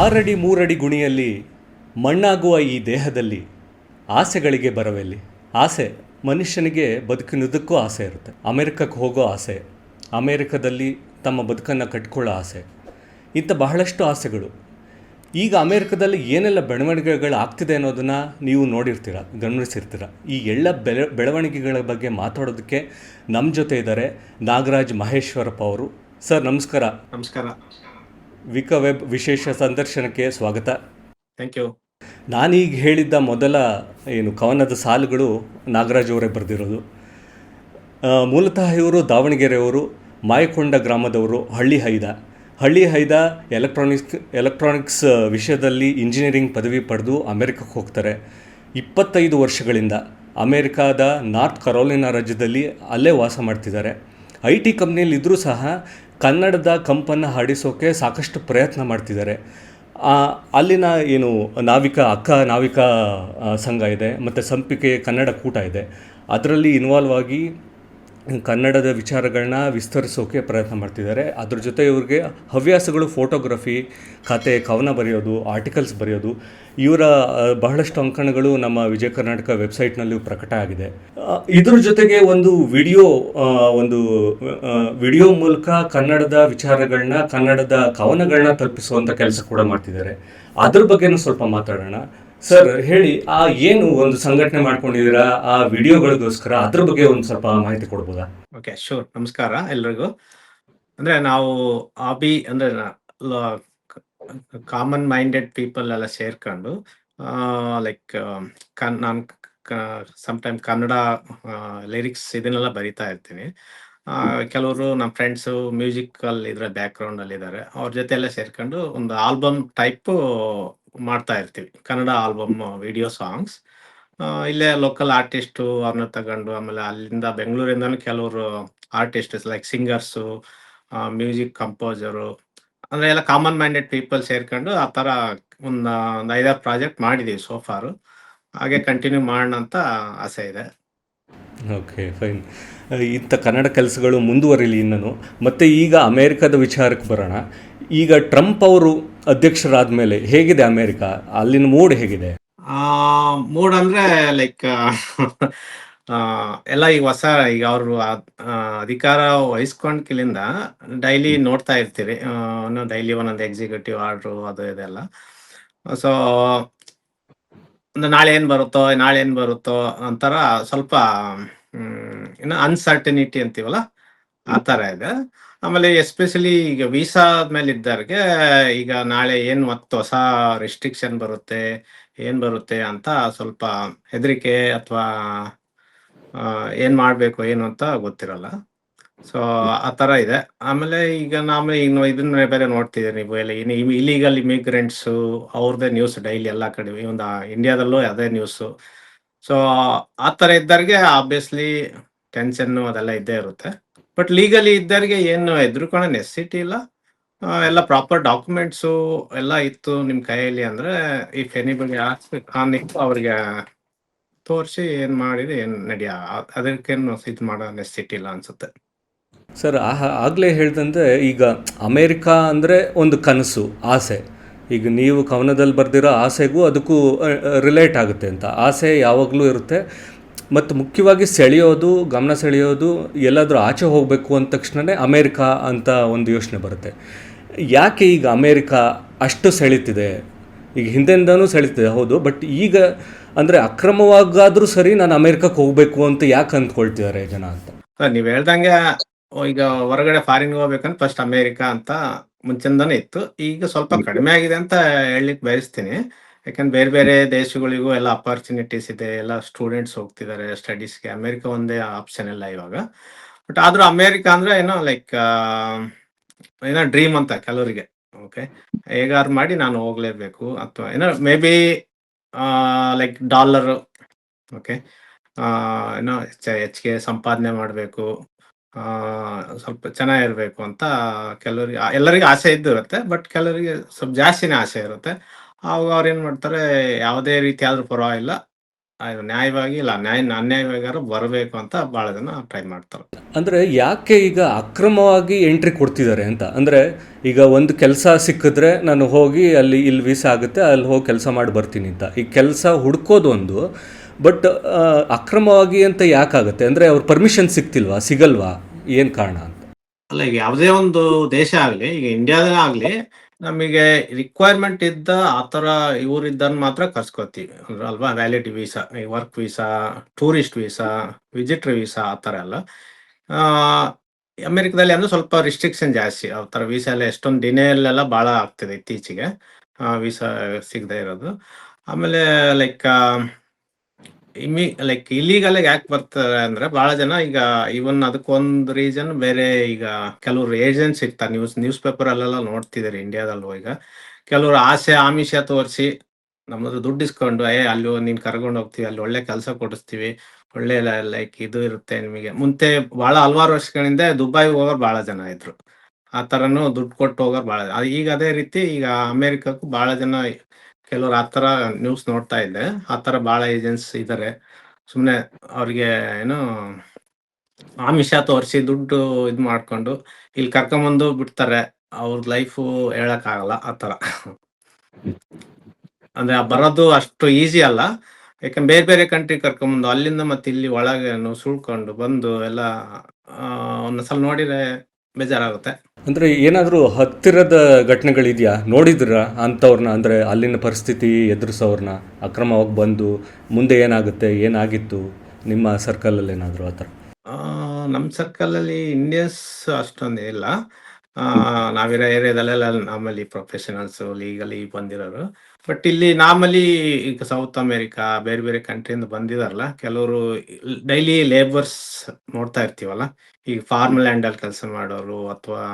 ಆರಡಿ ಮೂರಡಿ ಗುಣಿಯಲ್ಲಿ ಮಣ್ಣಾಗುವ ಈ ದೇಹದಲ್ಲಿ ಆಸೆಗಳಿಗೆ ಬರವೆಲ್ಲಿ? ಆಸೆ, ಮನುಷ್ಯನಿಗೆ ಬದುಕಿನುದಕ್ಕೂ ಆಸೆ ಇರುತ್ತೆ. ಅಮೆರಿಕಕ್ಕೆ ಹೋಗೋ ಆಸೆ, ಅಮೇರಿಕದಲ್ಲಿ ತಮ್ಮ ಬದುಕನ್ನು ಕಟ್ಕೊಳ್ಳೋ ಆಸೆ, ಇಂಥ ಬಹಳಷ್ಟು ಆಸೆಗಳು. ಈಗ ಅಮೇರಿಕದಲ್ಲಿ ಏನೆಲ್ಲ ಬೆಳವಣಿಗೆಗಳು ಆಗ್ತಿದೆ ಅನ್ನೋದನ್ನು ನೀವು ನೋಡಿರ್ತೀರ, ಗಮನಿಸಿರ್ತೀರ? ಈ ಎಲ್ಲ ಬೆಳೆ, ಬೆಳವಣಿಗೆಗಳ ಬಗ್ಗೆ ಮಾತಾಡೋದಕ್ಕೆ ನಮ್ಮ ಜೊತೆ ಇದ್ದಾರೆ ನಾಗರಾಜ್ ಮಹೇಶ್ವರಪ್ಪ ಅವರು. ಸರ್, ನಮಸ್ಕಾರ. ನಮಸ್ಕಾರ. ವಿಕ ವೆಬ್ ವಿಶೇಷ ಸಂದರ್ಶನಕ್ಕೆ ಸ್ವಾಗತ. ಥ್ಯಾಂಕ್ ಯು ನಾನೀಗ ಹೇಳಿದ್ದ ಮೊದಲ ಏನು ಕವನದ ಸಾಲುಗಳು ನಾಗರಾಜ್ ಅವರೇ ಬರೆದಿರೋದು. ಮೂಲತಃ ಇವರು ದಾವಣಗೆರೆಯವರು ಮಾಯಕೊಂಡ ಗ್ರಾಮದವರು ಹಳ್ಳಿ ಹೈದ. ಹಳ್ಳಿ ಹೈದ ಎಲೆಕ್ಟ್ರಾನಿಕ್ಸ್ ಎಲೆಕ್ಟ್ರಾನಿಕ್ಸ್ ವಿಷಯದಲ್ಲಿ ಇಂಜಿನಿಯರಿಂಗ್ ಪದವಿ ಪಡೆದು ಅಮೆರಿಕಕ್ಕೆ ಹೋಗ್ತಾರೆ. ಇಪ್ಪತ್ತೈದು ವರ್ಷಗಳಿಂದ ಅಮೇರಿಕಾದ ನಾರ್ತ್ ಕರೋಲಿನಾ ರಾಜ್ಯದಲ್ಲಿ ಅಲ್ಲೇ ವಾಸ ಮಾಡ್ತಿದ್ದಾರೆ. ಐ ಟಿ ಕಂಪ್ನಿಯಲ್ಲಿದ್ದರೂ ಸಹ ಕನ್ನಡದ ಕಂಪನ್ನು ಹಾಡಿಸೋಕೆ ಸಾಕಷ್ಟು ಪ್ರಯತ್ನ ಮಾಡ್ತಿದ್ದಾರೆ. ಅಲ್ಲಿನ ಏನು ನಾವಿಕ ಅಕ್ಕ ನಾವಿಕ ಸಂಘ ಇದೆ, ಮತ್ತು ಸಂಪಿಕೆ ಕನ್ನಡ ಕೂಟ ಇದೆ. ಅದರಲ್ಲಿ ಇನ್ವಾಲ್ವ್ ಆಗಿ ಕನ್ನಡದ ವಿಚಾರಗಳನ್ನ ವಿಸ್ತರಿಸೋಕೆ ಪ್ರಯತ್ನ ಮಾಡ್ತಿದ್ದಾರೆ. ಅದ್ರ ಜೊತೆ ಇವ್ರಿಗೆ ಹವ್ಯಾಸಗಳು ಫೋಟೋಗ್ರಫಿ ಕತೆ, ಕವನ ಬರೆಯೋದು ಆರ್ಟಿಕಲ್ಸ್ ಬರೆಯೋದು, ಇವರ ಬಹಳಷ್ಟು ಅಂಕಣಗಳು ನಮ್ಮ ವಿಜಯ ಕರ್ನಾಟಕ ವೆಬ್ಸೈಟ್ನಲ್ಲೂ ಪ್ರಕಟ ಆಗಿದೆ. ಇದ್ರ ಜೊತೆಗೆ ಒಂದು ವಿಡಿಯೋ ಒಂದು ವಿಡಿಯೋ ಮೂಲಕ ಕನ್ನಡದ ವಿಚಾರಗಳನ್ನ ಕನ್ನಡದ ಕವನಗಳನ್ನ ತಲುಪಿಸುವಂಥ ಕೆಲಸ ಕೂಡ ಮಾಡ್ತಿದ್ದಾರೆ. ಅದ್ರ ಬಗ್ಗೆನೂ ಸ್ವಲ್ಪ ಮಾತಾಡೋಣ. ಸರ್, ಹೇಳಿ, ಆ ಏನು ಒಂದು ಸಂಘಟನೆ ಮಾಡ್ಕೊಂಡಿದ್ದೀರಾ? ಆ ವಿಡಿಯೋಗಳಿಗೋಸ್ಕರ ಅದ್ರ ಬಗ್ಗೆ ಒಂದು ಸ್ವಲ್ಪ ಮಾಹಿತಿ ಕೊಡ್ಬೋದಾ? ಓಕೆ ಶೋರ್ ನಮಸ್ಕಾರ ಎಲ್ರಿಗೂ. ಅಂದ್ರೆ ನಾವು ಆಬಿ ಅಂದ್ರೆ ಕಾಮನ್ ಮೈಂಡೆಡ್ ಪೀಪಲ್ ಎಲ್ಲ ಸೇರ್ಕೊಂಡು ಲೈಕ್ ನಾನು ಟೈಮ್ ಕನ್ನಡ ಲಿರಿಕ್ಸ್ ಇದನ್ನೆಲ್ಲ ಬರಿತಾ ಇರ್ತೀನಿ. ಕೆಲವರು ನಮ್ಮ ಫ್ರೆಂಡ್ಸು ಮ್ಯೂಸಿಕಲ್ ಇದ್ರ ಬ್ಯಾಕ್ ಅಲ್ಲಿ ಇದ್ದಾರೆ ಅವ್ರ ಜೊತೆ ಎಲ್ಲ ಸೇರ್ಕೊಂಡು ಒಂದು ಆಲ್ಬಮ್ ಟೈಪ್ ಮಾಡ್ತಾ ಇರ್ತೀವಿ. Kannada album, video songs. ಇಲ್ಲೇ ಲೋಕಲ್ ಆರ್ಟಿಸ್ಟು ಅವ್ರನ್ನ ತಗೊಂಡು ಆಮೇಲೆ ಅಲ್ಲಿಂದ ಬೆಂಗಳೂರಿಂದನೂ ಕೆಲವರು artists like singers music composer ಅಂದ್ರೆ ಎಲ್ಲ ಕಾಮನ್ ಮೈಂಡೆಡ್ ಪೀಪಲ್ ಸೇರ್ಕೊಂಡು ಆ ಥರ ಒಂದು ಒಂದು ಐದಾರು ಪ್ರಾಜೆಕ್ಟ್ ಮಾಡಿದೀವಿ ಸೋಫಾರು ಹಾಗೆ ಕಂಟಿನ್ಯೂ ಮಾಡೋಣ ಅಂತ ಆಸೆ ಇದೆ. ಓಕೆ ಫೈನ್ ಇಂಥ ಕನ್ನಡ ಕೆಲಸಗಳು ಮುಂದುವರಿಲಿ ಇನ್ನೂ. ಮತ್ತು ಈಗ ಅಮೇರಿಕದ ವಿಚಾರಕ್ಕೆ ಬರೋಣ. ಈಗ ಟ್ರಂಪ್ ಅವರು ಅಧ್ಯಕ್ಷರಾದ ಮೇಲೆ ಹೇಗಿದೆ ಅಮೇರಿಕ? ಅಲ್ಲಿನ ಮೂಡ್ ಹೇಗಿದೆ? ಮೂಡ್ ಅಂದ್ರೆ ಲೈಕ್ ಎಲ್ಲ ಈಗ ಹೊಸ, ಈಗ ಅವರು ಅಧಿಕಾರ ವಹಿಸ್ಕೊಂಡ್ಕಿಲಿಂದ ಡೈಲಿ ನೋಡ್ತಾ ಇರ್ತೀರಿ. ಡೈಲಿ ಒಂದೊಂದು ಎಕ್ಸಿಕ್ಯೂಟಿವ್ ಆರ್ಡ್ರು ಅದು ಇದೆಲ್ಲ ಸೊ ನಾಳೆ ಏನ್ ಬರುತ್ತೋ ನಾಳೆ ಏನ್ ಬರುತ್ತೋ ಅಂತರ ಸ್ವಲ್ಪ ಹ್ಮ್, ಇನ್ನು ಅನ್ಸರ್ಟನಿಟಿ ಅಂತೀವಲ್ಲ? ಆ ತರ ಇದೆ. ಆಮೇಲೆ ಎಸ್ಪೆಷಲಿ ಈಗ ವೀಸಾ ಮೇಲೆ ಇದ್ದವ್ರಿಗೆ ಈಗ ನಾಳೆ ಏನ್ ಮತ್ತೆ ಹೊಸ ರೆಸ್ಟ್ರಿಕ್ಷನ್ ಬರುತ್ತೆ ಏನ್ ಬರುತ್ತೆ ಅಂತ ಸ್ವಲ್ಪ ಹೆದರಿಕೆ ಅಥವಾ ಏನ್ ಮಾಡ್ಬೇಕು ಏನು ಅಂತ ಗೊತ್ತಿರಲ್ಲ. ಸೊ ಆ ತರ ಇದೆ. ಆಮೇಲೆ ಈಗ ನಾವು ಇನ್ನು ಇದನ್ನ ಬೇರೆ ನೋಡ್ತಿದ್ದೀರಿ ನೀವು ಎಲ್ಲ ಇಲಿಗಲ್ ಇಮಿಗ್ರೆಂಟ್ಸ್ ಅವ್ರದ್ದೇ ನ್ಯೂಸ್ ಡೈಲಿ ಎಲ್ಲಾ ಕಡೆ ಒಂದು ಇಂಡಿಯಾದಲ್ಲೂ ಅದೇ ನ್ಯೂಸ್ ಸೊ ಆ ತರ ಇದ್ದವ್ರಿಗೆ ಆಬ್ವಿಯಸ್ಲಿ ಟೆನ್ಷನ್ ಅದೆಲ್ಲ ಇದ್ದೇ ಇರುತ್ತೆ. ಬಟ್ ಲೀಗಲಿ ಇದ್ದವ್ರಿಗೆ ಏನು ಎದುರುಕೊಳ್ಳೋ ನೆಸಿಟಿ ಇಲ್ಲ. ಎಲ್ಲ ಪ್ರಾಪರ್ ಡಾಕ್ಯುಮೆಂಟ್ಸು ಎಲ್ಲ ಇತ್ತು ನಿಮ್ ಕೈಯಲ್ಲಿ ಅಂದ್ರೆ ಇಫ್ ಎನಿಬಡಿ ಆಸ್ಕ್ ಅವ್ರಿಗೆ ತೋರಿಸಿ ಏನ್ ಮಾಡಿದ್ರೆ ಏನ್ ನಡೆಯ, ಅದಕ್ಕೇನು ಇದು ಮಾಡೋ ನೆಸಿಟಿ ಇಲ್ಲ ಅನ್ಸುತ್ತೆ. ಸರ್ ಆಗಲೇ ಹೇಳ್ದಂತೆ ಈಗ ಅಮೇರಿಕಾ ಅಂದರೆ ಒಂದು ಕನಸು, ಆಸೆ. ಈಗ ನೀವು ಕವನದಲ್ಲಿ ಬರೆದಿರೋ ಆಸೆಗೂ ಅದಕ್ಕೂ ರಿಲೇಟ್ ಆಗುತ್ತೆ ಅಂತ. ಆಸೆ ಯಾವಾಗಲೂ ಇರುತ್ತೆ. ಮತ್ತು ಮುಖ್ಯವಾಗಿ ಸೆಳೆಯೋದು, ಗಮನ ಸೆಳೆಯೋದು, ಎಲ್ಲಾದರೂ ಆಚೆ ಹೋಗಬೇಕು ಅಂದ ತಕ್ಷಣವೇ ಅಮೇರಿಕಾ ಅಂತ ಒಂದು ಯೋಚನೆ ಬರುತ್ತೆ. ಯಾಕೆ ಈಗ ಅಮೇರಿಕಾ ಅಷ್ಟು ಸೆಳೀತಿದೆ? ಈಗ ಹಿಂದೆಂದನೂ ಸೆಳೀತಿದೆ, ಹೌದು. ಬಟ್ ಈಗ ಅಂದರೆ ಅಕ್ರಮವಾಗಾದರೂ ಸರಿ ನಾನು ಅಮೇರಿಕಕ್ಕೆ ಹೋಗಬೇಕು ಅಂತ ಯಾಕೆ ಅಂದ್ಕೊಳ್ತಿದ್ದಾರೆ ಜನ ಅಂತ? ನೀವು ಹೇಳ್ದಂಗೆ ಈಗ ಹೊರಗಡೆ ಫಾರಿನ್ ಹೋಗ್ಬೇಕಂದ್ರೆ ಫಸ್ಟ್ ಅಮೇರಿಕಾ ಅಂತ ಮುಂಚೆಂದಾನೆ ಇತ್ತು. ಈಗ ಸ್ವಲ್ಪ ಕಡಿಮೆ ಆಗಿದೆ ಅಂತ ಹೇಳಲಿಕ್ಕೆ ಬಯಸ್ತೀನಿ. ಯಾಕಂದ್ರೆ ಬೇರೆ ಬೇರೆ ದೇಶಗಳಿಗೂ ಎಲ್ಲ ಅಪರ್ಚುನಿಟೀಸ್ ಇದೆ. ಎಲ್ಲ ಸ್ಟೂಡೆಂಟ್ಸ್ ಹೋಗ್ತಿದ್ದಾರೆ ಸ್ಟಡೀಸ್ಗೆ ಅಮೇರಿಕಾ ಒಂದೇ ಆಪ್ಷನ್ ಇಲ್ಲ ಇವಾಗ. ಬಟ್ ಆದ್ರೂ ಅಮೇರಿಕಾ ಅಂದ್ರೆ ಏನೋ ಲೈಕ್ ಏನೋ ಡ್ರೀಮ್ ಅಂತ ಕೆಲವರಿಗೆ. ಓಕೆ ಹೇಗಾದ್ರು ಮಾಡಿ ನಾನು ಹೋಗ್ಲೇಬೇಕು. ಅಥವಾ ಏನೋ may be like dollar okay ಏನೋ ಹೆಚ್ಚ- ಹೆಚ್ಚಿಗೆ ಸಂಪಾದನೆ ಮಾಡಬೇಕು. ಸ್ವಲ್ಪ ಚೆನ್ನಾಗಿರ್ಬೇಕು ಅಂತ ಕೆಲವರಿಗೆ ಎಲ್ಲರಿಗೂ ಆಸೆ ಇದ್ದು ಇರುತ್ತೆ ಬಟ್ ಕೆಲವರಿಗೆ ಸ್ವಲ್ಪ ಜಾಸ್ತಿನೇ ಆಸೆ ಇರುತ್ತೆ. ಆವಾಗ ಅವ್ರು ಏನ್ ಮಾಡ್ತಾರೆ, ಯಾವುದೇ ರೀತಿ ಆದ್ರೂ ಪರವಾಗಿಲ್ಲ ನ್ಯಾಯವಾಗಿ ಇಲ್ಲ, ನ್ಯಾಯ ಅನ್ಯಾಯವಾಗಿ ಬರಬೇಕು ಅಂತ ಭಾಳ ಜನ ಟ್ರೈ ಮಾಡ್ತಾರೆ. ಅಂದರೆ ಯಾಕೆ ಈಗ ಅಕ್ರಮವಾಗಿ ಎಂಟ್ರಿ ಕೊಡ್ತಿದ್ದಾರೆ ಅಂತ? ಅಂದರೆ ಈಗ ಒಂದು ಕೆಲಸ ಸಿಕ್ಕಿದ್ರೆ ನಾನು ಹೋಗಿ ಅಲ್ಲಿ, ಇಲ್ಲಿ ವೀಸಾ ಆಗುತ್ತೆ ಅಲ್ಲಿ ಹೋಗಿ ಕೆಲಸ ಮಾಡಿ ಬರ್ತೀನಿ ಅಂತ. ಈ ಕೆಲಸ ಹುಡ್ಕೋದೊಂದು ಬಟ್ ಅಕ್ರಮವಾಗಿ ಅಂತ ಯಾಕಾಗುತ್ತೆ? ಅಂದರೆ ಅವ್ರ ಪರ್ಮಿಷನ್ ಸಿಗ್ತಿಲ್ವಾ? ಸಿಗಲ್ವಾ? ಏನು ಕಾರಣ ಅಂತ? ಅಲ್ಲ, ಈಗ ಯಾವುದೇ ಒಂದು ದೇಶ ಆಗಲಿ, ಈಗ ಇಂಡಿಯಾದ ಆಗಲಿ, ನಮಗೆ ರಿಕ್ವೈರ್ಮೆಂಟ್ ಇದ್ದ ಆ ಥರ ಇವರಿದ್ದನ್ನು ಮಾತ್ರ ಕರ್ಸ್ಕೊತೀವಿ. ಅಲ್ವಾ? Valid visa work visa tourist visa visitor visa ಆ ಥರ ಎಲ್ಲ. ಅಮೆರಿಕದಲ್ಲಿ ಅಂದ್ರೆ ಸ್ವಲ್ಪ ರಿಸ್ಟ್ರಿಕ್ಷನ್ ಜಾಸ್ತಿ. ಆ ಥರ ವೀಸಾ ಎಲ್ಲ ಎಷ್ಟೊಂದು ದಿನೆಯಲ್ಲೆಲ್ಲ ಭಾಳ ಆಗ್ತಿದೆ ಇತ್ತೀಚೆಗೆ. ವೀಸಾ ಸಿಗದೆ ಇರೋದು. ಆಮೇಲೆ ಲೈಕ್ ಇಮಿ ಲೈಕ್ ಇಲ್ಲಿಗಲ್ ಯಾಕೆ ಬರ್ತಾರೆ ಅಂದ್ರೆ ಬಹಳ ಜನ ಈಗ ಇವನ್ ಅದಕ್ಕೊಂದ್ ರೀಸನ್ ಬೇರೆ ಈಗ ಕೆಲವ್ರು ಏಜೆಂಟ್ಸ್ ಇರ್ತಾರೆ. ನ್ಯೂಸ್ ನ್ಯೂಸ್ ಪೇಪರ್ ಅಲ್ಲೆಲ್ಲ ನೋಡ್ತಿದ್ದಾರೆ ಇಂಡಿಯಾದಲ್ಲೂ ಈಗ. ಕೆಲವ್ರು ಆಸೆ, ಆಮಿಷ ತೋರಿಸಿ ನಮ್ಮದು ದುಡ್ಡು ಇಸ್ಕೊಂಡು, ಏ, ಅಲ್ಲಿ ನೀನ್ ಕರ್ಕೊಂಡು ಹೋಗ್ತೀವಿ ಅಲ್ಲಿ ಒಳ್ಳೆ ಕೆಲಸ ಕೊಡಿಸ್ತೀವಿ, ಒಳ್ಳೆ ಲೈಕ್ ಇದು ಇರುತ್ತೆ ನಿಮಗೆ. ಮುಂಚೆ ಬಹಳ ಹಲವಾರು ವರ್ಷಗಳಿಂದ ದುಬೈ ಹೋಗೋರು ಬಹಳ ಜನ ಇದ್ರು. ಆ ತರನು ದುಡ್ಡು ಕೊಟ್ಟು ಹೋಗೋರು ಬಹಳ ಈಗ ಅದೇ ರೀತಿ ಈಗ ಅಮೆರಿಕಕ್ಕೂ ಬಹಳ ಜನ ಕೆಲವ್ರು ಆ ಥರ ನ್ಯೂಸ್ ನೋಡ್ತಾ ಇದ್ದೆ. ಆ ಥರ ಭಾಳ ಏಜೆನ್ಸ್ ಇದಾರೆ. ಸುಮ್ಮನೆ ಅವ್ರಿಗೆ ಏನು ಆಮಿಷ ತೋರಿಸಿ ದುಡ್ಡು ಇದು ಮಾಡ್ಕೊಂಡು ಇಲ್ಲಿ ಕರ್ಕೊಂಬಂದು ಬಿಡ್ತಾರೆ. ಅವ್ರ ಲೈಫು ಹೇಳಕ್ಕಾಗಲ್ಲ ಆ ಥರ. ಅಂದ್ರೆ ಬರೋದು ಅಷ್ಟು ಈಸಿ ಅಲ್ಲ. ಯಾಕಂದ್ರೆ ಬೇರೆ ಬೇರೆ ಕಂಟ್ರಿ ಕರ್ಕೊಂಬಂದು ಅಲ್ಲಿಂದ ಮತ್ತೆ ಇಲ್ಲಿ ಒಳಗೆ ಸುಳ್ಕೊಂಡು ಬಂದು ಎಲ್ಲ ಒಂದ್ಸಲ ನೋಡಿದ್ರೆ ಬೇಜಾರಾಗುತ್ತೆ. ಅಂದ್ರೆ ಏನಾದರೂ ಹತ್ತಿರದ ಘಟನೆಗಳಿದೆಯಾ? ನೋಡಿದ್ರ ಅಂಥವ್ರನ್ನ ಅಂದರೆ ಅಲ್ಲಿನ ಪರಿಸ್ಥಿತಿ ಎದುರಿಸೋರ್ನ ಅಕ್ರಮವಾಗಿ ಬಂದು ಮುಂದೆ ಏನಾಗುತ್ತೆ? ಏನಾಗಿತ್ತು? ನಿಮ್ಮ ಸರ್ಕಲಲ್ಲಿ ಏನಾದರೂ ಆ ಥರ? ನಮ್ಮ ಸರ್ಕಲಲ್ಲಿ ಇಂಡಿಯನ್ಸ್ ಅಷ್ಟೊಂದು ಇಲ್ಲ. ನಾವಿರೋ ಏರಿಯಾದಲ್ಲೆಲ್ಲ ನಮ್ಮಲ್ಲಿ ಪ್ರೊಫೆಷನಲ್ಸ್ ಲೀಗಲಿ ಬಂದಿರೋರು. ಬಟ್ ಇಲ್ಲಿ ನಾರ್ಮಲಿ ಈಗ ಸೌತ್ ಅಮೇರಿಕಾ ಬೇರೆ ಬೇರೆ ಕಂಟ್ರಿಯಿಂದ ಬಂದಿದಾರಲ್ಲ, ಕೆಲವರು ಡೈಲಿ ಲೇಬರ್ಸ್ ನೋಡ್ತಾ ಇರ್ತೀವಲ್ಲ, ಈಗ ಫಾರ್ಮ್ ಲ್ಯಾಂಡಲ್ಲಿ ಕೆಲಸ ಮಾಡೋರು ಅಥವಾ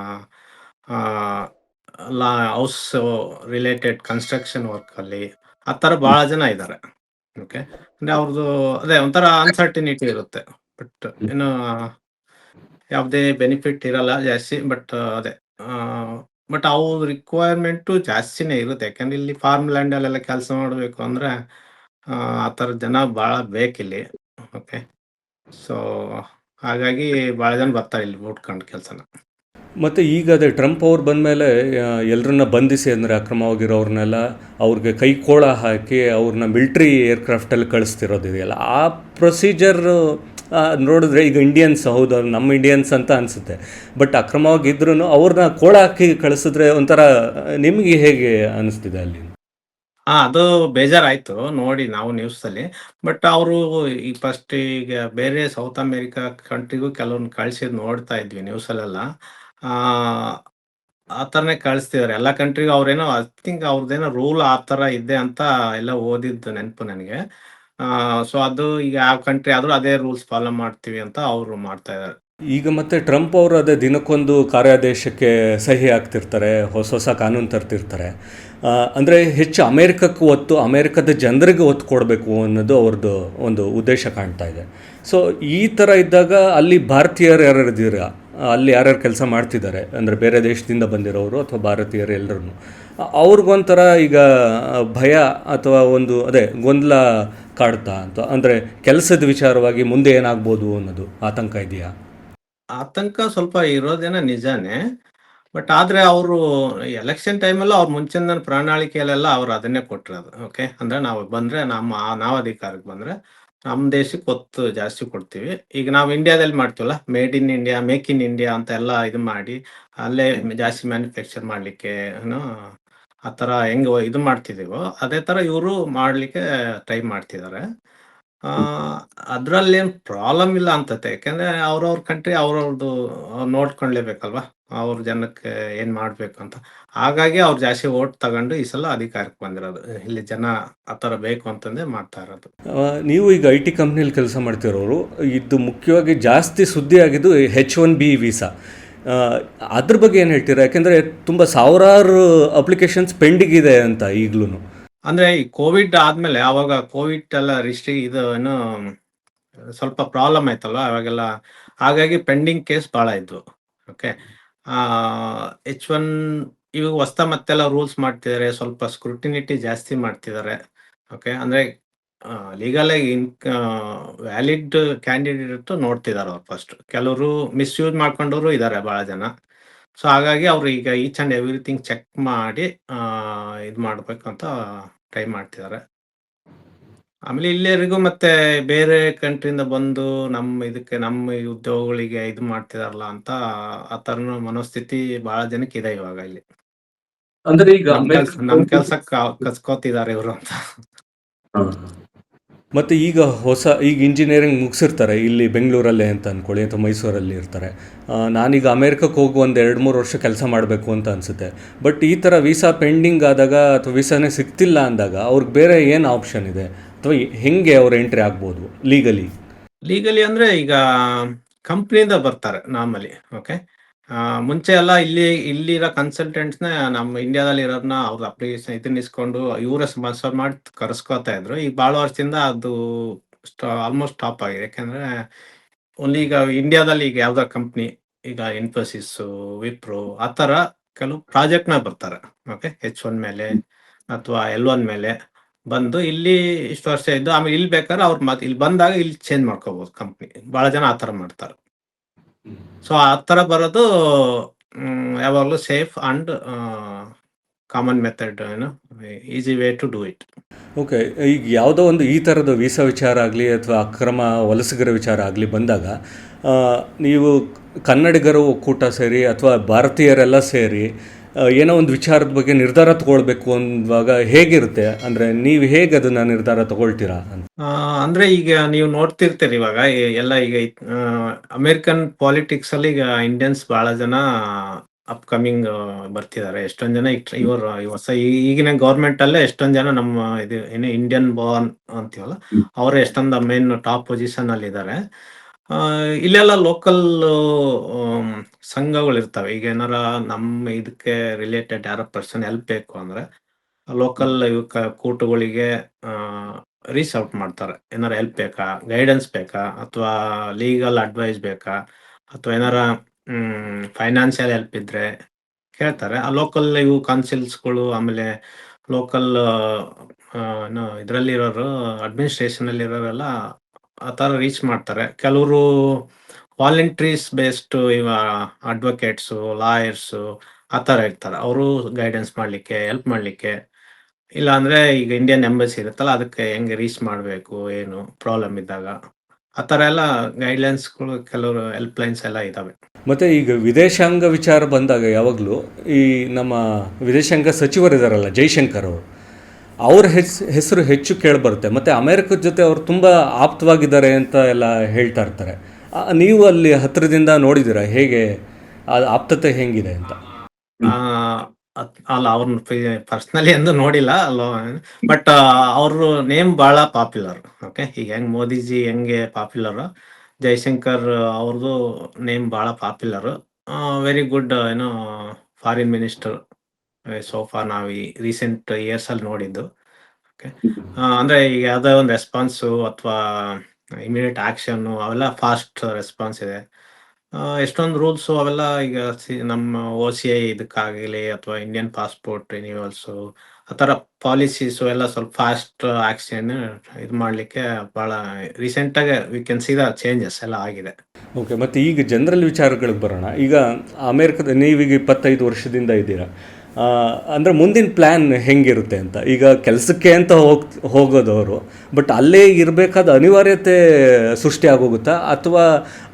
ಲಾ ಹೌಸ್ ರಿಲೇಟೆಡ್ ಕನ್ಸ್ಟ್ರಕ್ಷನ್ ವರ್ಕಲ್ಲಿ ಆ ತರ ಭಾಳ ಜನ ಇದ್ದಾರೆ ಓಕೆ ಅಂದ್ರೆ ಅವ್ರದ್ದು ಅದೇ ಒಂಥರ ಅನ್ಸರ್ಟಿನಿಟಿ ಇರುತ್ತೆ. ಬಟ್ ಏನು ಯಾವುದೇ ಬೆನಿಫಿಟ್ ಇರಲ್ಲ ಜಾಸ್ತಿ ಬಟ್ ಅದೇ ಬಟ್ ಅವು ರಿಕ್ವೈರ್ಮೆಂಟು ಜಾಸ್ತಿನೇ ಇರುತ್ತೆ. ಯಾಕಂದ್ರೆ ಇಲ್ಲಿ ಫಾರ್ಮ್ ಲ್ಯಾಂಡಲ್ಲೆಲ್ಲ ಕೆಲಸ ಮಾಡಬೇಕು ಅಂದ್ರೆ, ಆ ಥರ ಜನ ಭಾಳ ಬೇಕಿಲ್ಲಿ. ಓಕೆ ಸೊ ಹಾಗಾಗಿ ಭಾಳ ಜನ ಬರ್ತಾರೆ ಇಲ್ಲಿ ಉಟ್ಕೊಂಡು ಕೆಲಸನ. ಮತ್ತು ಈಗ ಅದೇ ಟ್ರಂಪ್ ಅವ್ರು ಬಂದಮೇಲೆ ಎಲ್ಲರನ್ನ ಬಂಧಿಸಿ ಅಂದರೆ ಅಕ್ರಮವಾಗಿರೋರ್ನೆಲ್ಲ ಅವ್ರಿಗೆ ಕೈಕೋಳ ಹಾಕಿ ಅವ್ರನ್ನ ಮಿಲ್ಟ್ರಿ ಏರ್ಕ್ರಾಫ್ಟಲ್ಲಿ ಕಳಿಸ್ತಿರೋದಿದೆಯಲ್ಲ ಆ ಪ್ರೊಸೀಜರ್ ನೋಡಿದ್ರೆ ಈಗ ಇಂಡಿಯನ್ಸ್ ಹೌದು, ನಮ್ಮ ಇಂಡಿಯನ್ಸ್ ಅಂತ ಅನಿಸುತ್ತೆ. ಬಟ್ ಅಕ್ರಮವಾಗಿದ್ರೂ ಅವ್ರನ್ನ ಕೋಳ ಹಾಕಿ ಕಳಿಸಿದ್ರೆ ಒಂಥರ, ನಿಮಗೆ ಹೇಗೆ ಅನಿಸ್ತಿದೆ ಅಲ್ಲಿ? ಹಾ ಅದು ಬೇಜಾರಾಯ್ತು, ನೋಡಿ ನಾವು ನ್ಯೂಸ್ ಅಲ್ಲಿ. ಬಟ್ ಅವರು ಈ ಫಸ್ಟ್ ಈಗ ಬೇರೆ ಸೌತ್ ಅಮೇರಿಕಾ ಕಂಟ್ರಿಗೂ ಕೆಲವೊಂದು ಕಳ್ಸಿದ್ ನೋಡ್ತಾ ಇದ್ವಿ ನ್ಯೂಸ್ ಅಲ್ಲೆಲ್ಲ. ಆ ಆ ಥರನೇ ಕಳಿಸ್ತಿದ್ದಾರೆ ಎಲ್ಲ ಕಂಟ್ರಿಗೂ ಅವ್ರೇನೋ ಐ ಥಿಂಕ್ ಅವ್ರದ್ದೇನೋ ರೂಲ್ ಆ ಥರ ಇದೆ ಅಂತ ಎಲ್ಲ ಓದಿದ್ದು ನೆನಪು ನನಗೆ. ಸೊ ಅದು ಈಗ ಯಾವ ಕಂಟ್ರಿ ಆದ್ರೂ ಅದೇ ರೂಲ್ಸ್ ಫಾಲೋ ಮಾಡ್ತೀವಿ ಅಂತ ಅವರು ಮಾಡ್ತಾ ಇದ್ದಾರೆ. ಈಗ ಮತ್ತೆ ಟ್ರಂಪ್ ಅವರು ಅದೇ ದಿನಕ್ಕೊಂದು ಕಾರ್ಯಾದೇಶಕ್ಕೆ ಸಹಿ ಹಾಕ್ತಿರ್ತಾರೆ, ಹೊಸ ಹೊಸ ಕಾನೂನು ತರ್ತಿರ್ತಾರೆ. ಅಂದರೆ ಹೆಚ್ಚು ಅಮೇರಿಕಕ್ಕೆ ಒತ್ತು, ಅಮೇರಿಕದ ಜನರಿಗೆ ಒತ್ತು ಕೊಡಬೇಕು ಅನ್ನೋದು ಅವ್ರದ್ದು ಒಂದು ಉದ್ದೇಶ ಕಾಣ್ತಾ ಇದೆ. ಸೊ ಈ ಥರ ಇದ್ದಾಗ ಅಲ್ಲಿ ಭಾರತೀಯರು ಯಾರ್ಯಾರು ಇದ್ದೀರಾ ಅಲ್ಲಿ ಯಾರ್ಯಾರು ಕೆಲಸ ಮಾಡ್ತಿದ್ದಾರೆ? ಅಂದರೆ ಬೇರೆ ದೇಶದಿಂದ ಬಂದಿರೋರು ಅಥವಾ ಭಾರತೀಯರು ಎಲ್ಲರೂ ಅವ್ರಿಗೊಂಥರ ಈಗ ಭಯ ಅಥವಾ ಒಂದು, ಅದೇ, ಗೊಂದಲ ಕಾಡ್ತಾ ಅಂತ. ಅಂದರೆ ಕೆಲಸದ ವಿಚಾರವಾಗಿ ಮುಂದೆ ಏನಾಗ್ಬೋದು ಅನ್ನೋದು ಆತಂಕ ಇದೆಯಾ? ಆತಂಕ ಸ್ವಲ್ಪ ಇರೋದೇನ ನಿಜಾನೇ. ಬಟ್ ಆದ್ರೆ ಅವರು ಎಲೆಕ್ಷನ್ ಟೈಮಲ್ಲೂ ಅವ್ರ ಮುಂಚಿನ ಪ್ರಣಾಳಿಕೆಯಲ್ಲೆಲ್ಲ ಅವ್ರು ಅದನ್ನೇ ಕೊಟ್ಟಿರೋದು. ಓಕೆ? ಅಂದ್ರೆ ನಾವು ಬಂದ್ರೆ ನಮ್ಮ ನಾವು ಅಧಿಕಾರಕ್ಕೆ ಬಂದ್ರೆ ನಮ್ಮ ದೇಶಕ್ಕೆ ಒತ್ತು ಜಾಸ್ತಿ ಕೊಡ್ತೀವಿ. ಈಗ ನಾವು ಇಂಡಿಯಾದಲ್ಲಿ ಮಾಡ್ತೀವಲ್ಲ? Made in India make in India ಅಂತ ಎಲ್ಲ ಇದು ಮಾಡಿ, ಅಲ್ಲೇ ಜಾಸ್ತಿ ಮ್ಯಾನುಫ್ಯಾಕ್ಚರ್ ಮಾಡ್ಲಿಕ್ಕೆ, ಏನೋ ಆ ಥರ ಹೆಂಗ್ ಇದು ಮಾಡ್ತಿದೀವೋ ಅದೇ ತರ ಇವರು ಮಾಡ್ಲಿಕ್ಕೆ ಟ್ರೈ ಮಾಡ್ತಿದ್ದಾರೆ ಆ ಏನು ಪ್ರಾಬ್ಲಮ್ ಇಲ್ಲ ಅಂತತೆ ಯಾಕಂದ್ರೆ ಅವ್ರವ್ರ ಕಂಟ್ರಿ ಅವ್ರವ್ರದ್ದು ನೋಡ್ಕೊಳ್ಲೇಬೇಕಲ್ವಾ? ಅವ್ರ ಜನಕ್ಕೆ ಏನು ಮಾಡಬೇಕು ಅಂತ. ಹಾಗಾಗಿ ಅವ್ರು ಜಾಸ್ತಿ ಓಟ್ ತಗೊಂಡು ಈ ಸಲ ಅಧಿಕಾರಕ್ಕೆ ಬಂದಿರೋದು. ಇಲ್ಲಿ ಜನ ಆ ಥರ ಬೇಕು ಅಂತಂದೇ ಮಾಡ್ತಾ ಇರೋದು. ನೀವು ಈಗ ಐ ಟಿ ಕಂಪ್ನಿಲಿ ಕೆಲಸ ಮಾಡ್ತಿರೋರು ಇದು ಮುಖ್ಯವಾಗಿ ಜಾಸ್ತಿ ಸುದ್ದಿ ಆಗಿದ್ದು ಹೆಚ್ ಒನ್ ಬಿ ವೀಸಾ ಅದ್ರ ಬಗ್ಗೆ ಏನು ಹೇಳ್ತೀರಾ? ಯಾಕೆಂದರೆ ತುಂಬ ಸಾವಿರಾರು ಅಪ್ಲಿಕೇಶನ್ಸ್ ಪೆಂಡಿಂಗ್ ಇದೆ ಅಂತ ಈಗಲೂ ಅಂದ್ರೆ ಈ ಕೋವಿಡ್ ಆದಮೇಲೆ, ಆವಾಗ ಕೋವಿಡ್ ಎಲ್ಲ ರಿಸ್ಟ್ರಿ ಇದು ಏನು, ಸ್ವಲ್ಪ ಪ್ರಾಬ್ಲಮ್ ಆಯ್ತಲ್ವಾ ಅವಾಗೆಲ್ಲ ಹಾಗಾಗಿ ಪೆಂಡಿಂಗ್ ಕೇಸ್ ಭಾಳ ಇದ್ವು. ಓಕೆ ಎಚ್ ಒನ್ ಇವಾಗ ಹೊಸ್ತ ಮತ್ತೆಲ್ಲ ರೂಲ್ಸ್ ಮಾಡ್ತಿದ್ದಾರೆ, ಸ್ವಲ್ಪ ಸ್ಕ್ರೂಟಿನಿಟಿ ಜಾಸ್ತಿ ಮಾಡ್ತಿದ್ದಾರೆ. ಓಕೆ ಅಂದ್ರೆ ಲೀಗಲ್ ಆಗಿ ವ್ಯಾಲಿಡ್ ಕ್ಯಾಂಡಿಡೇಟ್ ನೋಡ್ತಿದಾರ ಅವ್ರು ಫಸ್ಟ್ ಕೆಲವರು ಮಿಸ್ಯೂಸ್ ಮಾಡ್ಕೊಂಡವರು ಇದ್ದಾರೆ ಬಹಳ ಜನ. ಸೊ ಹಾಗಾಗಿ ಅವ್ರು ಈಗ ಈಚ್ ಅಂಡ್ ಎವ್ರಿಥಿಂಗ್ ಚೆಕ್ ಮಾಡಿ ಇದು ಮಾಡ್ಬೇಕಂತ ಅಂತ ಟ್ರೈ ಮಾಡ್ತಿದ್ದಾರೆ ಆಮೇಲೆ ಇಲ್ಲಿವರೆಗೂ ಮತ್ತೆ ಬೇರೆ ಕಂಟ್ರಿಯಿಂದ ಬಂದು ನಮ್ಮ ಇದಕ್ಕೆ ನಮ್ಮ ಈ ಉದ್ಯೋಗಗಳಿಗೆ ಇದು ಮಾಡ್ತಿದಾರಲ್ಲ ಅಂತ ಆ ಥರ ಮನೋಸ್ಥಿತಿ ಬಹಳ ಜನಕ್ಕೆ ಇದೆ ಇವಾಗ ಇಲ್ಲಿ. ಅಂದ್ರೆ ಈಗ ನಮ್ ಕೆಲ್ಸ ಕಸ್ಕೋತಿದಾರೆ ಕಸ್ಕೋತಿದ್ದಾರೆ ಇವರು ಅಂತ. ಮತ್ತೆ ಈಗ ಹೊಸ, ಈಗ ಇಂಜಿನಿಯರಿಂಗ್ ಮುಗಿಸಿರ್ತಾರೆ, ಇಲ್ಲಿ ಬೆಂಗಳೂರಲ್ಲೇ ಅಂತ ಅಂದ್ಕೊಳ್ಳಿ ಅಥವಾ ಮೈಸೂರಲ್ಲಿ ಇರ್ತಾರೆ. ನಾನೀಗ ಅಮೇರಿಕಕ್ಕೆ ಹೋಗಿ ಒಂದು ಎರಡು ಮೂರು ವರ್ಷ ಕೆಲಸ ಮಾಡಬೇಕು ಅಂತ ಅನಿಸುತ್ತೆ. ಬಟ್ ಈ ಥರ ವೀಸಾ ಪೆಂಡಿಂಗ್ ಆದಾಗ ಅಥವಾ ವೀಸಾನೇ ಸಿಗ್ತಿಲ್ಲ ಅಂದಾಗ ಅವ್ರಿಗೆ ಬೇರೆ ಏನು ಆಪ್ಷನ್ ಇದೆ? ಅಥವಾ ಹೆಂಗೆ ಅವ್ರು ಎಂಟ್ರಿ ಆಗ್ಬೋದು ಲೀಗಲಿ ಲೀಗಲಿ ಅಂದರೆ ಈಗ ಕಂಪ್ನಿಯಿಂದ ಬರ್ತಾರೆ ನಾರ್ಮಲಿ ಓಕೆ ಮುಂಚೆ ಎಲ್ಲ ಇಲ್ಲಿ, ಇಲ್ಲಿರೋ ಕನ್ಸಲ್ಟೆಂಟ್ಸ್ನ ನಮ್ಮ ಇಂಡಿಯಾದಲ್ಲಿ ಇರೋದನ್ನ ಅವ್ರ ಅಪ್ಲಿಕೇಶನ್ ಇದನ್ನ ಇಸ್ಕೊಂಡು ಇವರೇ ಸ್ಪಾನ್ಸರ್ ಮಾಡಿ ಕರ್ಸ್ಕೊತಾ ಇದ್ರು. ಈಗ ಬಹಳ ವರ್ಷದಿಂದ ಅದು ಆಲ್ಮೋಸ್ಟ್ ಸ್ಟಾಪ್ ಆಗಿದೆ. ಯಾಕಂದ್ರೆ ಓನ್ಲಿ ಈಗ ಇಂಡಿಯಾದಲ್ಲಿ ಈಗ ಯಾವ್ದೋ ಕಂಪ್ನಿ ಈಗ ಇನ್ಫೋಸಿಸ್ ವಿಪ್ರೋ ಆ ತರ ಕೆಲವು ಪ್ರಾಜೆಕ್ಟ್ನ ಬರ್ತಾರೆ. ಓಕೆ ಎಚ್ ಒನ್ ಮೇಲೆ ಅಥವಾ ಎಲ್ ಒನ್ ಮೇಲೆ ಬಂದು ಇಲ್ಲಿ ಇಷ್ಟು ವರ್ಷ ಇದ್ದು ಆಮೇಲೆ ಇಲ್ಲಿ ಬೇಕಾದ್ರೆ ಅವ್ರು ಮತ್ತೆ ಇಲ್ಲಿ ಬಂದಾಗ ಇಲ್ಲಿ ಚೇಂಜ್ ಮಾಡ್ಕೋಬಹುದು ಕಂಪ್ನಿ ಬಹಳ ಜನ ಆ ತರ ಮಾಡ್ತಾರೆ. ಸೊ ಆ ಥರ ಬರೋದು ಯಾವಾಗಲೂ ಸೇಫ್ ಅಂಡ್ ಕಾಮನ್ ಮೆಥಡ್ ಏನು easy way to do it okay ಈಗ ಯಾವುದೋ ಒಂದು ಈ ಥರದ ವೀಸಾ ವಿಚಾರ ಆಗಲಿ ಅಥವಾ ಅಕ್ರಮ ವಲಸಿಗರ ವಿಚಾರ ಆಗಲಿ ಬಂದಾಗ ನೀವು ಕನ್ನಡಿಗರು ಒಕ್ಕೂಟ ಸೇರಿ ಅಥವಾ ಭಾರತೀಯರೆಲ್ಲ ಸೇರಿ ಏನೋ ಒಂದು ವಿಚಾರದ ಬಗ್ಗೆ ನಿರ್ಧಾರ ತಗೊಳ್ಬೇಕು ಅಂದಾಗ ಹೇಗಿರುತ್ತೆ? ಅಂದ್ರೆ ನೀವು ಹೇಗೆ ಅದನ್ನ ನಿರ್ಧಾರ ತಗೊಳ್ತೀರಾ ಅಂತ? ಅಂದ್ರೆ ಈಗ ನೀವು ನೋಡ್ತಿರ್ತೀರಿ ಇವಾಗ ಎಲ್ಲ ಈಗ ಅಮೆರಿಕನ್ ಪಾಲಿಟಿಕ್ಸ್ ಅಲ್ಲಿ ಈಗ ಇಂಡಿಯನ್ಸ್ ಬಹಳ ಜನ ಅಪ್ಕಮಿಂಗ್ ಬರ್ತಿದ್ದಾರೆ. ಎಷ್ಟೊಂದ್ ಜನ ಈಗ ಇವರು ಹೊಸ ಈಗಿನ ಗೌರ್ಮೆಂಟ್ ಅಲ್ಲೇ ಎಷ್ಟೊಂದ್ ಜನ ನಮ್ಮ ಇದು ಏನು ಇಂಡಿಯನ್ ಬಾರ್ನ್ ಅಂತೀವಲ್ಲ ಅವರೇ ಎಷ್ಟೊಂದು ಮೇನ್ ಟಾಪ್ ಪೊಸಿಷನ್ ಅಲ್ಲಿ ಇದ್ದಾರೆ ಇಲ್ಲೆಲ್ಲ ಲೋಕಲ್ ಸಂಘಗಳು ಇರ್ತವೆ. ಈಗ ಏನಾರ ನಮ್ಮ ಇದಕ್ಕೆ ರಿಲೇಟೆಡ್ ಯಾರೋ ಪರ್ಸನ್ ಹೆಲ್ಪ್ ಬೇಕು ಅಂದ್ರೆ ಲೋಕಲ್ ಇವಕ್ಕ ಕೂಟಗಳಿಗೆ ರೀಚ್ ಔಟ್ ಮಾಡ್ತಾರೆ. ಏನಾರ ಹೆಲ್ಪ್ ಬೇಕಾ? ಗೈಡೆನ್ಸ್ ಬೇಕಾ? ಅಥವಾ ಲೀಗಲ್ ಅಡ್ವೈಸ್ ಬೇಕಾ? ಅಥವಾ ಏನಾರ ಫೈನಾನ್ಷಿಯಲ್ ಹೆಲ್ಪ್ ಇದ್ರೆ ಕೇಳ್ತಾರೆ. ಆ ಲೋಕಲ್ ಇವು ಕೌನ್ಸಿಲ್ಸ್ಗಳು ಆಮೇಲೆ ಲೋಕಲ್ ಏನು ಇದರಲ್ಲಿ ಇರೋರು ಅಡ್ಮಿನಿಸ್ಟ್ರೇಷನ್ ಅಲ್ಲಿ ಇರೋರೆಲ್ಲ ಆ ಥರ ರೀಚ್ ಮಾಡ್ತಾರೆ. ಕೆಲವರು ವಾಲಂಟ್ರೀಸ್ ಬೇಸ್ಡ್ ಇವ ಅಡ್ವೊಕೇಟ್ಸು ಲಾಯರ್ಸು ಆ ಥರ ಇರ್ತಾರೆ. ಅವರು ಗೈಡೆನ್ಸ್ ಮಾಡಲಿಕ್ಕೆ ಹೆಲ್ಪ್ ಮಾಡಲಿಕ್ಕೆ. ಇಲ್ಲ ಅಂದ್ರೆ ಈಗ ಇಂಡಿಯನ್ ಎಂಬಸಿ ಇರುತ್ತಲ್ಲ, ಅದಕ್ಕೆ ಹೆಂಗೆ ರೀಚ್ ಮಾಡಬೇಕು, ಏನು ಪ್ರಾಬ್ಲಮ್ ಇದ್ದಾಗ. ಆ ಥರ ಎಲ್ಲ ಗೈಡ್ಲೈನ್ಸ್ಗಳು ಕೆಲವರು ಹೆಲ್ಪ್ ಲೈನ್ಸ್ ಎಲ್ಲ ಇದ್ದಾವೆ ಮತ್ತು ಈಗ ವಿದೇಶಾಂಗ ವಿಚಾರ ಬಂದಾಗ ಯಾವಾಗಲೂ ಈ ನಮ್ಮ ವಿದೇಶಾಂಗ ಸಚಿವರಿದ್ದಾರಲ್ಲ ಜೈಶಂಕರ್ ಅವರು ಅವ್ರ ಹೆಸ್, ಹೆಸರು ಹೆಚ್ಚು ಕೇಳಿಬರುತ್ತೆ. ಮತ್ತು ಅಮೇರಿಕದ ಜೊತೆ ಅವರು ತುಂಬ ಆಪ್ತವಾಗಿದ್ದಾರೆ ಅಂತ ಎಲ್ಲ ಹೇಳ್ತಾ ಇರ್ತಾರೆ. ನೀವು ಅಲ್ಲಿ ಹತ್ತಿರದಿಂದ ನೋಡಿದ್ದೀರಾ? ಹೇಗೆ? ಆಪ್ತತೆ ಹೆಂಗಿದೆ ಅಂತ? ಅಲ್ಲ ಅವ್ರನ್ನ ಪರ್ಸನಲಿ ಎಂದು ನೋಡಿಲ್ಲ, ಅಲ್ಲ, ಬಟ್ ಅವ್ರ ನೇಮ್ ಬಹಳ ಪಾಪ್ಯುಲರ್, ಓಕೆ? ಈಗ ಹೆಂಗ್ ಮೋದಿಜಿ ಹೆಂಗೆ ಪಾಪ್ಯುಲರ್? ಜೈಶಂಕರ್ ಅವ್ರದ್ದು ನೇಮ್ ಬಹಳ ಪಾಪ್ಯುಲರ್. ವೆರಿ ಗುಡ್ ಏನೋ ಫಾರಿನ್ ಮಿನಿಸ್ಟರ್ ಸೋಫಾ ನಾವು ಈ ರೀಸೆಂಟ್ ಇಯರ್ಸ್ ಅಲ್ಲಿ ನೋಡಿದ್ದು. ಓಕೆ ಅಂದ್ರೆ ಈಗ ಯಾವ್ದೋ ಒಂದು ರೆಸ್ಪಾನ್ಸು ಅಥವಾ ಇಮಿಡಿಯೇಟ್ ಆಕ್ಷನ್ ಅವೆಲ್ಲ ಫಾಸ್ಟ್ ರೆಸ್ಪಾನ್ಸ್ ಇದೆ. ಎಷ್ಟೊಂದು ರೂಲ್ಸು ಅವೆಲ್ಲ ಈಗ ನಮ್ಮ ಓ ಸಿ ಐ ಇದಕ್ಕಾಗಲಿ ಅಥವಾ ಇಂಡಿಯನ್ ಪಾಸ್ಪೋರ್ಟ್ ರಿನ್ಯೂವಲ್ಸು ಆ ಥರ ಪಾಲಿಸೀಸು ಎಲ್ಲ ಸ್ವಲ್ಪ ಫಾಸ್ಟ್ ಆಕ್ಷನ್ ಇದು ಮಾಡಲಿಕ್ಕೆ ಭಾಳ ರೀಸೆಂಟಾಗಿ we can see the changes ಎಲ್ಲ ಆಗಿದೆ. ಓಕೆ ಮತ್ತು ಈಗ ಜನರಲ್ ವಿಚಾರಗಳಿಗೆ ಬರೋಣ. ಈಗ ಅಮೇರಿಕದ ನೀವೀಗ ಇಪ್ಪತ್ತೈದು ವರ್ಷದಿಂದ ಇದ್ದೀರಾ. ಅಂದರೆ ಮುಂದಿನ ಪ್ಲ್ಯಾನ್ ಹೆಂಗಿರುತ್ತೆ ಅಂತ. ಈಗ ಕೆಲಸಕ್ಕೆ ಅಂತ ಹೋಗ್ ಹೋಗೋದವರು ಬಟ್ ಅಲ್ಲೇ ಇರಬೇಕಾದ ಅನಿವಾರ್ಯತೆ ಸೃಷ್ಟಿ ಆಗೋಗುತ್ತಾ? ಅಥವಾ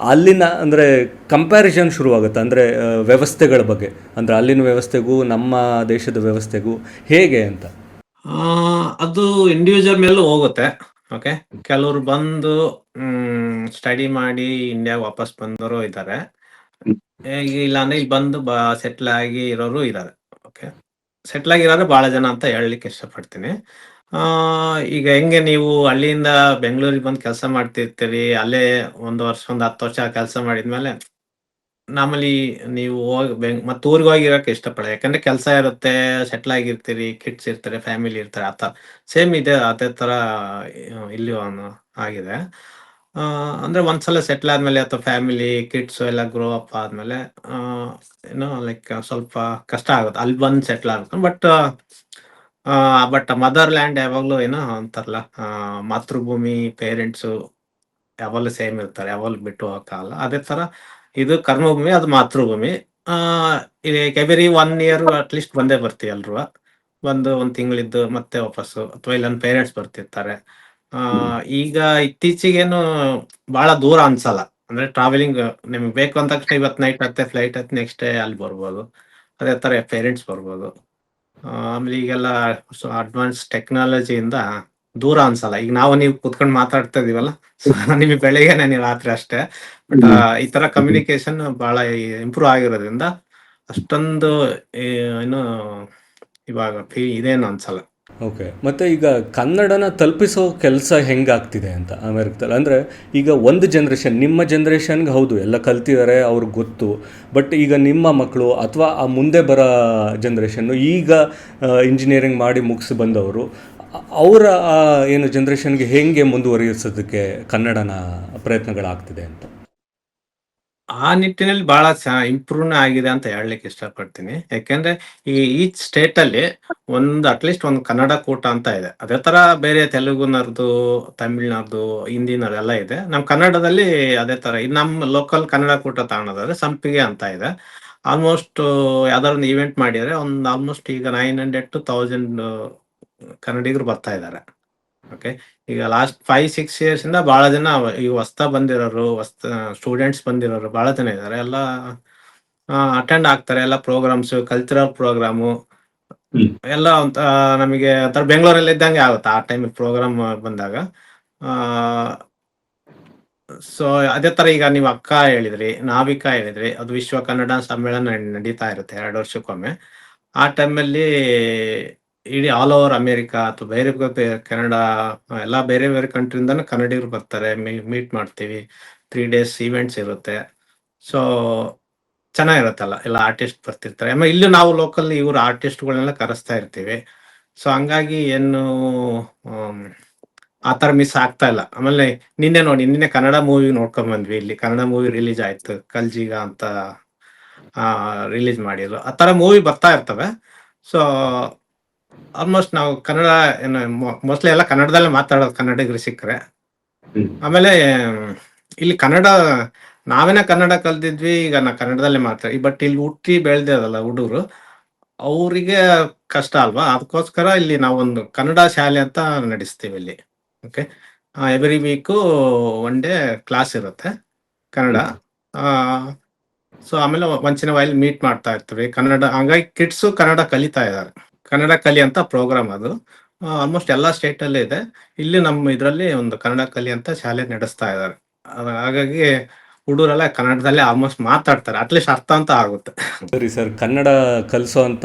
ಅಲ್ಲಿನ ಅಂದರೆ ಕಂಪ್ಯಾರಿಸನ್ ಶುರುವಾಗುತ್ತೆ? ಅಂದರೆ ವ್ಯವಸ್ಥೆಗಳ ಬಗ್ಗೆ. ಅಂದರೆ ಅಲ್ಲಿನ ವ್ಯವಸ್ಥೆಗೂ ನಮ್ಮ ದೇಶದ ವ್ಯವಸ್ಥೆಗೂ ಹೇಗೆ ಅಂತ? ಆ, ಅದು ಇಂಡಿವಿಜುವಲ್ ಮೇಲೂ ಹೋಗುತ್ತೆ. ಓಕೆ ಕೆಲವರು ಬಂದು ಸ್ಟಡಿ ಮಾಡಿ ಇಂಡಿಯಾ ವಾಪಸ್ ಬಂದವರು ಇದ್ದಾರೆ. ಇಲ್ಲಾಂದ್ರೆ ಇಲ್ಲಿ ಬಂದು ಬ ಸೆಟ್ಲ್ ಆಗಿ ಇರೋರು ಇದ್ದಾರೆ. ಓಕೆ. ಸೆಟ್ಲ್ ಆಗಿರೋದು ಬಹಳ ಜನ ಅಂತ ಹೇಳಲಿಕ್ಕೆ ಇಷ್ಟಪಡ್ತೀನಿ. ಈಗ ಹೆಂಗೆ ನೀವು ಹಳ್ಳಿಯಿಂದ ಬೆಂಗಳೂರಿಗೆ ಬಂದು ಕೆಲಸ ಮಾಡ್ತಿರ್ತೀರಿ ಅಲ್ಲೇ ಒಂದು ವರ್ಷ ಒಂದು ಹತ್ತು ವರ್ಷ ಕೆಲಸ ಮಾಡಿದ್ಮೇಲೆ ನಮ್ಮಲ್ಲಿ ನೀವು ಹೋಗಿ ಬೆಂಗ್ ಮತ್ತೆ ಊರಿಗೆ ಹೋಗಿ ಇರಕ್ಕೆ ಇಷ್ಟಪಡ ಯಾಕಂದ್ರೆ ಕೆಲಸ ಇರುತ್ತೆ ಸೆಟ್ಲ್ ಆಗಿರ್ತೀರಿ ಕಿಡ್ಸ್ ಇರ್ತಾರೆ ಫ್ಯಾಮಿಲಿ ಇರ್ತಾರೆ ಆ ಥರ. ಸೇಮ್ ಇದೆ ಅದೇ ಥರ ಆ, ಇಲ್ಲಿ ಒಂದು ಆಗಿದೆ. ಅಂದ್ರೆ ಒಂದ್ಸಲ ಸೆಟ್ಲ್ ಆದ್ಮೇಲೆ ಅಥವಾ ಫ್ಯಾಮಿಲಿ ಕಿಡ್ಸ್ ಎಲ್ಲ ಗ್ರೋ ಅಪ್ ಆದ್ಮೇಲೆ ಏನೋ ಲೈಕ್ ಸ್ವಲ್ಪ ಕಷ್ಟ ಆಗುತ್ತೆ. ಅಲ್ಲಿ ಬಂದು ಸೆಟ್ಲ್ ಆಗುತ್ತೆ. ಬಟ್ ಬಟ್ ಮದರ್ ಲ್ಯಾಂಡ್ ಯಾವಾಗ್ಲೂ ಏನೋ ಅಂತಾರಲ್ಲ ಮಾತೃಭೂಮಿ ಪೇರೆಂಟ್ಸು ಯಾವಾಗಲೂ ಸೇಮ್ ಇರ್ತಾರೆ. ಯಾವಾಗಲೂ ಬಿಟ್ಟು ಹೋಗಕ್ಕಾಗಲ್ಲ. ಅದೇ ತರ ಇದು ಕರ್ಮಭೂಮಿ, ಅದು ಮಾತೃಭೂಮಿ. Every one year at least ಬಂದೇ ಬರ್ತೀವಿ ಎಲ್ರು. ಬಂದು ಒಂದ್ ತಿಂಗಳಿದ್ದು ಮತ್ತೆ ವಾಪಸ್ಸು. ಅಥವಾ ಇಲ್ಲ ಪೇರೆಂಟ್ಸ್ ಬರ್ತಿರ್ತಾರೆ. ಆ, ಈಗ ಇತ್ತೀಚೆಗೇನು ಬಹಳ ದೂರ ಅನ್ಸಲ್ಲ. ಅಂದ್ರೆ ಟ್ರಾವೆಲಿಂಗ್ ನಿಮ್ಗೆ ಬೇಕು ಅಂದ ತಕ್ಷಣ ಇವತ್ತು ನೈಟ್ ಹತ್ತೆ ಫ್ಲೈಟ್ ಹತ್ತಿ ನೆಕ್ಸ್ಟ್ ಡೇ ಅಲ್ಲಿ ಬರ್ಬೋದು. ಅದೇ ತರ ಪೇರೆಂಟ್ಸ್ ಬರ್ಬೋದು. ಆಮೇಲೆ ಈಗೆಲ್ಲ ಅಡ್ವಾನ್ಸ್ ಟೆಕ್ನಾಲಜಿಯಿಂದ ದೂರ ಅನ್ಸಲ್ಲ. ಈಗ ನಾವು ನೀವು ಕುತ್ಕೊಂಡು ಮಾತಾಡ್ತಾ ಇದೀವಲ್ಲ ನಿಮಗೆ ಬೆಳಿಗ್ಗೆನೆ ನೀವು ರಾತ್ರಿ ಅಷ್ಟೇ. ಬಟ್ ಈ ತರ ಕಮ್ಯುನಿಕೇಶನ್ ಬಹಳ ಇಂಪ್ರೂವ್ ಆಗಿರೋದ್ರಿಂದ ಅಷ್ಟೊಂದು ಏನು ಇವಾಗ ಇದೇನು ಅನ್ಸಲ್ಲ. ಓಕೆ ಮತ್ತು ಈಗ ಕನ್ನಡನ ತಲುಪಿಸೋ ಕೆಲಸ ಹೆಂಗಾಗ್ತಿದೆ ಅಂತ ಅಮೆರಿಕದಲ್ಲಿ? ಅಂದರೆ ಈಗ ಒಂದು ಜನ್ರೇಷನ್ ನಿಮ್ಮ ಜನ್ರೇಷನ್ಗೆ ಹೌದು, ಎಲ್ಲ ಕಲ್ತಿದ್ದಾರೆ ಅವ್ರಿಗೆ ಗೊತ್ತು. ಬಟ್ ಈಗ ನಿಮ್ಮ ಮಕ್ಕಳು ಅಥವಾ ಆ ಮುಂದೆ ಬರೋ ಜನ್ರೇಷನ್ನು ಈಗ ಇಂಜಿನಿಯರಿಂಗ್ ಮಾಡಿ ಮುಗಿಸಿ ಬಂದವರು, ಅವರ ಏನು ಜನ್ರೇಷನ್ಗೆ ಹೇಗೆ ಮುಂದುವರಿಸೋದಕ್ಕೆ ಕನ್ನಡನ ಪ್ರಯತ್ನಗಳಾಗ್ತಿದೆ ಅಂತ? ಆ ನಿಟ್ಟಿನಲ್ಲಿ ಬಹಳ ಇಂಪ್ರೂವ್ ಆಗಿದೆ ಅಂತ ಹೇಳಲಿಕ್ಕೆ ಇಷ್ಟಪಡ್ತೀನಿ. ಯಾಕೆಂದ್ರೆ ಈ ಈಚ್ ಸ್ಟೇಟ್ ಅಲ್ಲಿ ಒಂದು ಅಟ್ಲೀಸ್ಟ್ ಒಂದು ಕನ್ನಡ ಕೂಟ ಅಂತ ಇದೆ. ಅದೇ ತರ ಬೇರೆ ತೆಲುಗುನರ್ದು ತಮಿಳ್ನರ್ದು ಹಿಂದಿನವ್ರು ಎಲ್ಲ ಇದೆ. ನಮ್ಮ ಕನ್ನಡದಲ್ಲಿ ಅದೇ ತರ ನಮ್ಮ ಲೋಕಲ್ ಕನ್ನಡ ಕೂಟ ತಗೊಳೋದಾದ್ರೆ ಸಂಪಿಗೆ ಅಂತ ಇದೆ. ಆಲ್ಮೋಸ್ಟ್ ಯಾವ್ದಾದ್ರು ಒಂದು ಇವೆಂಟ್ ಮಾಡಿದ್ರೆ ಒಂದು ಆಲ್ಮೋಸ್ಟ್ ಈಗ ನೈನ್ ಹಂಡ್ರೆಡ್ ಟು ತೌಸಂಡ್ ಕನ್ನಡಿಗರು ಬರ್ತಾ ಇದ್ದಾರೆ. ಓಕೆ ಈಗ ಲಾಸ್ಟ್ ಫೈವ್ ಸಿಕ್ಸ್ ಇಯರ್ಸ್ ಇಂದ ಬಹಳ ಜನ ಈಗ ಹೊಸ್ತಾ ಬಂದಿರೋರು ಹೊಸ್ತ ಸ್ಟೂಡೆಂಟ್ಸ್ ಬಂದಿರೋರು ಬಹಳ ಜನ ಇದ್ದಾರೆ ಎಲ್ಲ ಅಟೆಂಡ್ ಆಗ್ತಾರೆ. ಎಲ್ಲ ಪ್ರೋಗ್ರಾಮ್ಸ್ ಕಲ್ಚರಲ್ ಪ್ರೋಗ್ರಾಮು. ಎಲ್ಲ ಒಂತ ನಮಗೆ ಒಂಥರ ಬೆಂಗಳೂರಲ್ಲಿ ಇದ್ದಂಗೆ ಆಗುತ್ತೆ. ಆ ಟೈಮ್ ಪ್ರೋಗ್ರಾಮ್ ಬಂದಾಗ. ಸೊ ಅದೇ ತರ ಈಗ ನೀವು ಅಕ್ಕ ಹೇಳಿದ್ರಿ ನಾವಿಕಾ ಹೇಳಿದ್ರಿ ಅದು ವಿಶ್ವ ಕನ್ನಡ ಸಮ್ಮೇಳನ ನಡೀತಾ ಇರುತ್ತೆ ಎರಡು ವರ್ಷಕ್ಕೊಮ್ಮೆ. ಆ ಟೈಮಲ್ಲಿ ಇಡೀ ಆಲ್ ಓವರ್ ಅಮೇರಿಕಾ ಅಥವಾ ಬೇರೆ ಬೇರೆ ಕನ್ನಡ ಎಲ್ಲ ಬೇರೆ ಬೇರೆ ಕಂಟ್ರಿಯಿಂದನೂ ಕನ್ನಡಿಗರು ಬರ್ತಾರೆ ಮೀಟ್ ಮಾಡ್ತೀವಿ. ತ್ರೀ ಡೇಸ್ ಈವೆಂಟ್ಸ್ ಇರುತ್ತೆ. ಸೊ ಚೆನ್ನಾಗಿರುತ್ತಲ್ಲ, ಎಲ್ಲ ಆರ್ಟಿಸ್ಟ್ ಬರ್ತಿರ್ತಾರೆ. ಆಮೇಲೆ ಇಲ್ಲಿ ನಾವು ಲೋಕಲ್ ಇವ್ರ ಆರ್ಟಿಸ್ಟ್ಗಳನ್ನೆಲ್ಲ ಕರೆಸ್ತಾ ಇರ್ತೀವಿ. ಸೊ ಹಂಗಾಗಿ ಏನು ಆ ಥರ ಮಿಸ್ ಆಗ್ತಾ ಇಲ್ಲ. ಆಮೇಲೆ ನಿನ್ನೆ ನೋಡಿ, ನಿನ್ನೆ ಕನ್ನಡ ಮೂವಿ ನೋಡ್ಕೊಂಡ್ ಬಂದ್ವಿ ಇಲ್ಲಿ. ಕನ್ನಡ ಮೂವಿ ರಿಲೀಸ್ ಆಯ್ತು. ಕಲ್ಜಿಗ ಅಂತ ರಿಲೀಸ್ ಮಾಡಿದ್ರು. ಆ ಥರ ಮೂವಿ ಬರ್ತಾ ಇರ್ತವೆ. ಸೊ ಆಲ್ಮೋಸ್ಟ್ ನಾವು ಕನ್ನಡ ಏನು ಮೋಸ್ಟ್ಲಿ ಎಲ್ಲ ಕನ್ನಡದಲ್ಲೇ ಮಾತಾಡೋದು ಕನ್ನಡಿಗರು ಸಿಕ್ಕರೆ ಆಮೇಲೆ ಇಲ್ಲಿ ಕನ್ನಡ ನಾವೇನ ಕನ್ನಡ ಕಲ್ತಿದ್ವಿ ಈಗ ನಾ ಕನ್ನಡದಲ್ಲೇ ಮಾತಾಡಿ ಬಟ್ ಇಲ್ಲಿ ಹುಟ್ಟಿ ಬೆಳೆದಿರಲ್ಲ ಹುಡುಗರು ಅವರಿಗೆ ಕಷ್ಟ ಅಲ್ವಾ ಅದಕ್ಕೋಸ್ಕರ ಇಲ್ಲಿ ನಾವೊಂದು ಕನ್ನಡ ಶಾಲೆ ಅಂತ ನಡೆಸ್ತೀವಿ ಇಲ್ಲಿ okay every week one day class ಇರುತ್ತೆ ಕನ್ನಡ ಸೊ ಆಮೇಲೆ ಒಂಚಿನ ವೈಲ್ ಮೀಟ್ ಮಾಡ್ತಾ ಇರ್ತೀವಿ ಕನ್ನಡ ಹಂಗಾಗಿ ಕಿಡ್ಸು ಕನ್ನಡ ಕಲಿತಾ ಇದ್ದಾರೆ ಕನ್ನಡ ಕಲಿ ಅಂತ ಪ್ರೋಗ್ರಾಮ್ ಅದು. ಆಲ್ಮೋಸ್ಟ್ ಎಲ್ಲ ಸ್ಟೇಟ್ ಅಲ್ಲಿ ಇದೆ. ಇಲ್ಲಿ ನಮ್ಮ ಇದರಲ್ಲಿ ಒಂದು ಕನ್ನಡ ಕಲಿ ಅಂತ ಶಾಲೆ ನಡೆಸ್ತಾ ಇದ್ದಾರೆ. ಹಾಗಾಗಿ ಹುಡುಗರೆಲ್ಲ ಕನ್ನಡದಲ್ಲೇ ಆಲ್ಮೋಸ್ಟ್ ಮಾತಾಡ್ತಾರೆ. ಅಟ್ಲೀಸ್ಟ್ ಅರ್ಥ ಅಂತ ಆಗುತ್ತೆ. ಸರಿ ಸರ್, ಕನ್ನಡ ಕಲಿಸೋವಂಥ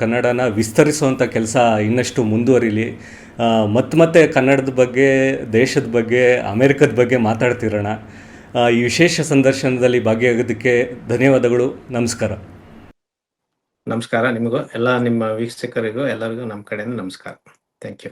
ಕನ್ನಡನ ವಿಸ್ತರಿಸುವಂಥ ಕೆಲಸ ಇನ್ನಷ್ಟು ಮುಂದುವರಿಲಿ. ಮತ್ತೆ ಮತ್ತೆ ಕನ್ನಡದ ಬಗ್ಗೆ, ದೇಶದ ಬಗ್ಗೆ, ಅಮೆರಿಕದ ಬಗ್ಗೆ ಮಾತಾಡ್ತಿರೋಣ. ಈ ವಿಶೇಷ ಸಂದರ್ಶನದಲ್ಲಿ ಭಾಗಿಯಾಗೋದಕ್ಕೆ ಧನ್ಯವಾದಗಳು. ನಮಸ್ಕಾರ. ನಮಸ್ಕಾರ ನಿಮಗೂ ಎಲ್ಲ ನಿಮ್ಮ ವೀಕ್ಷಕರಿಗೂ ಎಲ್ಲರಿಗೂ ನಮ್ಮ ಕಡೆಯಿಂದ ನಮಸ್ಕಾರ. Thank you